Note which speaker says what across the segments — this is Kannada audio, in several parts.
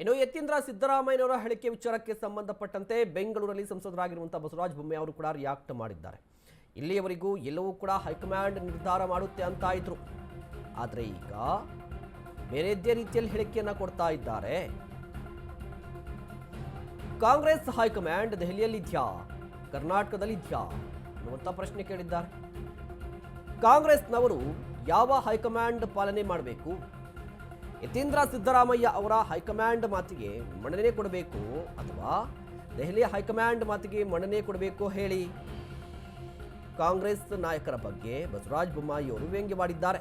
Speaker 1: ಇನ್ನು ಯತೀಂದ್ರ ಸಿದ್ದರಾಮಯ್ಯನವರ ಹೇಳಿಕೆ ವಿಚಾರಕ್ಕೆ ಸಂಬಂಧಪಟ್ಟಂತೆ ಬೆಂಗಳೂರಲ್ಲಿ ಸಂಸದರಾಗಿರುವಂತಹ ಬಸವರಾಜ ಬೊಮ್ಮಾಯಿ ಅವರು ಕೂಡ ರಿಯಾಕ್ಟ್ ಮಾಡಿದ್ದಾರೆ. ಇಲ್ಲಿಯವರೆಗೂ ಎಲ್ಲವೂ ಕೂಡ ಹೈಕಮಾಂಡ್ ನಿರ್ಧಾರ ಮಾಡುತ್ತೆ ಅಂತ ಇದ್ರು ಆದರೆ ಈಗ ಬೇರೆದ್ದೇ ರೀತಿಯಲ್ಲಿ ಹೇಳಿಕೆಯನ್ನ ಕೊಡ್ತಾ ಇದ್ದಾರೆ. ಕಾಂಗ್ರೆಸ್ ಹೈಕಮಾಂಡ್ ದೆಹಲಿಯಲ್ಲಿದ್ಯಾ? ಕರ್ನಾಟಕದಲ್ಲಿದ್ಯಾ? ಅನ್ನುವಂಥ ಪ್ರಶ್ನೆ ಕೇಳಿದ್ದಾರೆ. ಕಾಂಗ್ರೆಸ್ನವರು ಯಾವ ಹೈಕಮಾಂಡ್ ಪಾಲನೆ ಮಾಡಬೇಕು? ಯತೀಂದ್ರ ಸಿದ್ದರಾಮಯ್ಯ ಅವರ ಹೈಕಮಾಂಡ್ ಮಾತಿಗೆ ಮನ್ನಣೆ ಕೊಡಬೇಕು ಅಥವಾ ದೆಹಲಿ ಹೈಕಮಾಂಡ್ ಮಾತಿಗೆ ಮನ್ನಣೆ ಕೊಡಬೇಕು ಹೇಳಿ? ಕಾಂಗ್ರೆಸ್ ನಾಯಕರ ಬಗ್ಗೆ ಬಸವರಾಜ ಬೊಮ್ಮಾಯಿ ಅವರು ವ್ಯಂಗ್ಯವಾಡಿದ್ದಾರೆ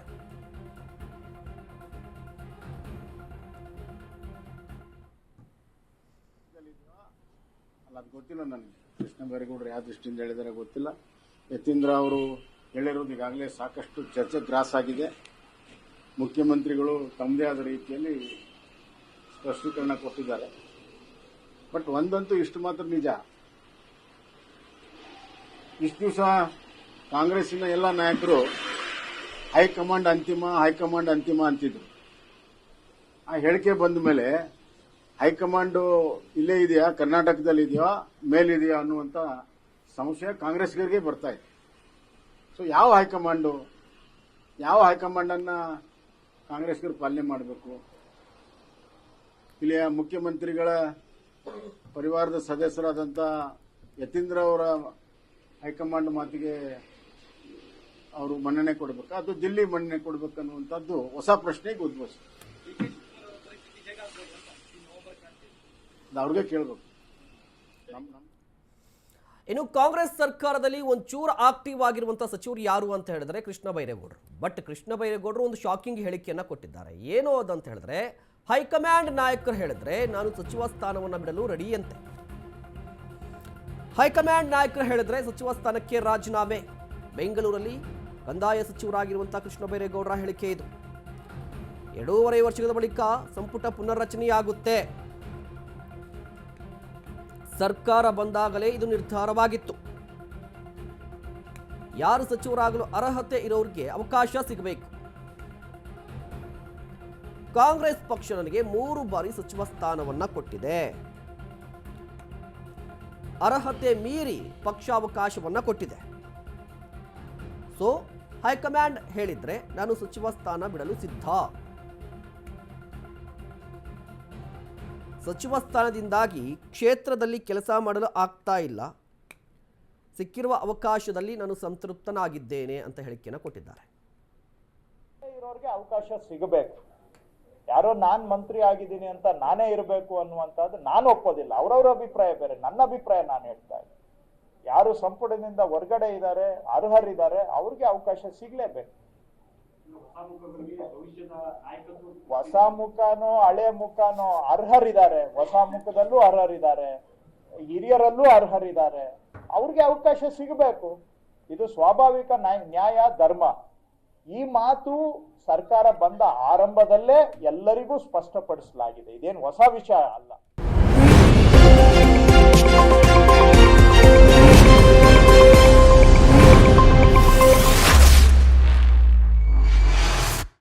Speaker 2: ಅಲ್ಲ, ಅದು ಗೊತ್ತಿಲ್ಲ ನನಗೆ. ಕೃಷ್ಣ ಬೈರೇಗೌಡರು ಯಾವ ದೃಷ್ಟಿಯಿಂದ ಹೇಳಿದಾರೆ ಗೊತ್ತಿಲ್ಲ. ಯತೀಂದ್ರ ಅವರು ಹೇಳಿರೋದು ಈಗಾಗಲೇ ಸಾಕಷ್ಟು ಚರ್ಚೆ ಗ್ರಾಸ್ ಆಗಿದೆ ಮುಖ್ಯಮಂತ್ರಿಗಳು ತಮ್ಮದೇ ಆದ ರೀತಿಯಲ್ಲಿ ಸ್ಪಷ್ಟೀಕರಣ ಕೊಟ್ಟಿದ್ದಾರೆ. ಬಟ್ ಒಂದಂತೂ ಇಷ್ಟು ಮಾತ್ರ ನಿಜ. ಇಷ್ಟು ದಿವಸ ಕಾಂಗ್ರೆಸ್ಸಿನ ಎಲ್ಲ ನಾಯಕರು ಹೈಕಮಾಂಡ್ ಅಂತಿಮ ಹೈಕಮಾಂಡ್ ಅಂತಿಮ ಅಂತಿದ್ರು. ಆ ಹೇಳಿಕೆ ಬಂದ ಮೇಲೆ ಹೈಕಮಾಂಡ್ ಇಲ್ಲೇ ಇದೆಯಾ, ಕರ್ನಾಟಕದಲ್ಲಿ ಇದೆಯಾ, ಮೇಲಿದೆಯಾ ಅನ್ನುವಂತ ಸಂಶಯ ಕಾಂಗ್ರೆಸ್ಗರಿಗೆ ಬರ್ತಾ ಇದೆ. ಸೊ ಯಾವ ಹೈಕಮಾಂಡು? ಯಾವ ಹೈಕಮಾಂಡ್ ಅನ್ನ ಕಾಂಗ್ರೆಸ್ಗರು ಪಾಲನೆ ಮಾಡಬೇಕು. ಇಲ್ಲಿಯ ಮುಖ್ಯಮಂತ್ರಿಗಳ ಪರಿವಾರದ ಸದಸ್ಯರಾದಂಥ ಯತೀಂದ್ರ ಅವರ ಹೈಕಮಾಂಡ್ ಮಾತಿಗೆ ಅವರು ಮನ್ನಣೆ ಕೊಡಬೇಕು. ಅದು ದಿಲ್ಲಿ ಮನ್ನಣೆ ಕೊಡಬೇಕನ್ನುವಂಥದ್ದು ಹೊಸ ಪ್ರಶ್ನೆಗೆ ಉದ್ಭವಿಸಿ ಅವ್ರಿಗೆ ಕೇಳಬೇಕು. ನಮ್ಮ ನಮ್
Speaker 1: ಇನ್ನು ಕಾಂಗ್ರೆಸ್ ಸರ್ಕಾರದಲ್ಲಿ ಒಂಚೂರು ಆಕ್ಟಿವ್ ಆಗಿರುವಂಥ ಸಚಿವರು ಯಾರು ಅಂತ ಹೇಳಿದ್ರೆ ಕೃಷ್ಣ ಬೈರೇಗೌಡರು. ಬಟ್ ಕೃಷ್ಣ ಬೈರೇಗೌಡರು ಒಂದು ಶಾಕಿಂಗ್ ಹೇಳಿಕೆಯನ್ನ ಕೊಟ್ಟಿದ್ದಾರೆ. ಏನು ಅದಂತ ಹೇಳಿದ್ರೆ, ಹೈಕಮಾಂಡ್ ನಾಯಕರು ಹೇಳಿದ್ರೆ, ನಾನು ಸಚಿವ ಸ್ಥಾನವನ್ನು ಬಿಡಲು ರೆಡಿ ಅಂತೆ. ಹೈಕಮಾಂಡ್ ನಾಯಕರು ಹೇಳಿದ್ರೆ ಸಚಿವ ಸ್ಥಾನಕ್ಕೆ ರಾಜೀನಾಮೆ. ಬೆಂಗಳೂರಲ್ಲಿ ಕಂದಾಯ ಸಚಿವರಾಗಿರುವಂತಹ ಕೃಷ್ಣ ಬೈರೇಗೌಡರ ಹೇಳಿಕೆ ಇದು. ಎರಡೂವರೆ ವರ್ಷದ ಬಳಿಕ ಸಂಪುಟ ಪುನರ್ರಚನೆಯಾಗುತ್ತೆ. ಸರ್ಕಾರ ಬಂದಾಗಲೇ ಇದು ನಿರ್ಧಾರವಾಗಿತ್ತು. ಯಾರು ಸಚಿವರಾಗಲು ಅರ್ಹತೆ ಇರೋರಿಗೆ ಅವಕಾಶ ಸಿಗಬೇಕು. ಕಾಂಗ್ರೆಸ್ ಪಕ್ಷ ನನಗೆ ಮೂರು ಬಾರಿ ಸಚಿವ ಸ್ಥಾನವನ್ನ ಕೊಟ್ಟಿದೆ. ಅರ್ಹತೆ ಮೀರಿ ಪಕ್ಷ ಅವಕಾಶವನ್ನು ಕೊಟ್ಟಿದೆ. ಸೊ ಹೈಕಮಾಂಡ್ ಹೇಳಿದ್ರೆ ನಾನು ಸಚಿವ ಸ್ಥಾನ ಬಿಡಲು ಸಿದ್ಧ. ಸಚಿವ ಸ್ಥಾನದಿಂದಾಗಿ ಕ್ಷೇತ್ರದಲ್ಲಿ ಕೆಲಸ ಮಾಡಲು ಆಗ್ತಾ ಇಲ್ಲ. ಸಿಕ್ಕಿರುವ ಅವಕಾಶದಲ್ಲಿ ನಾನು ಸಂತೃಪ್ತನಾಗಿದ್ದೇನೆ ಅಂತ ಹೇಳಿಕೆಯನ್ನು ಕೊಟ್ಟಿದ್ದಾರೆ.
Speaker 3: ಇರೋರಿಗೆ ಅವಕಾಶ ಸಿಗಬೇಕು. ಯಾರೋ ನಾನು ಮಂತ್ರಿ ಆಗಿದ್ದೀನಿ ಅಂತ ನಾನೇ ಇರಬೇಕು ಅನ್ನುವಂಥದ್ದು ನಾನು ಒಪ್ಪೋದಿಲ್ಲ. ಅವ್ರವ್ರ ಅಭಿಪ್ರಾಯ ಬೇರೆ, ನನ್ನ ಅಭಿಪ್ರಾಯ ನಾನು ಹೇಳ್ತಾ ಇದ್ದೀನಿ. ಯಾರು ಸಂಪುಟದಿಂದ ಹೊರಗಡೆ ಇದ್ದಾರೆ, ಅರ್ಹರಿದ್ದಾರೆ, ಅವ್ರಿಗೆ ಅವಕಾಶ ಸಿಗ್ಲೇಬೇಕು. ಹೊಸ ಮುಖನೋ ಹಳೆ ಮುಖನೋ ಅರ್ಹರಿದ್ದಾರೆ. ಹೊಸ ಮುಖದಲ್ಲೂ ಅರ್ಹರಿದ್ದಾರೆ. ಹಿರಿಯರಲ್ಲೂ ಅರ್ಹರಿದ್ದಾರೆ. ಅವ್ರಿಗೆ ಅವಕಾಶ ಸಿಗಬೇಕು. ಇದು ಸ್ವಾಭಾವಿಕ ನ್ಯಾಯ, ಧರ್ಮ. ಈ ಮಾತು ಸರ್ಕಾರ ಬಂದ ಆರಂಭದಲ್ಲೇ ಎಲ್ಲರಿಗೂ ಸ್ಪಷ್ಟಪಡಿಸಲಾಗಿದೆ. ಇದೇನು ಹೊಸ ವಿಷಯ ಅಲ್ಲ.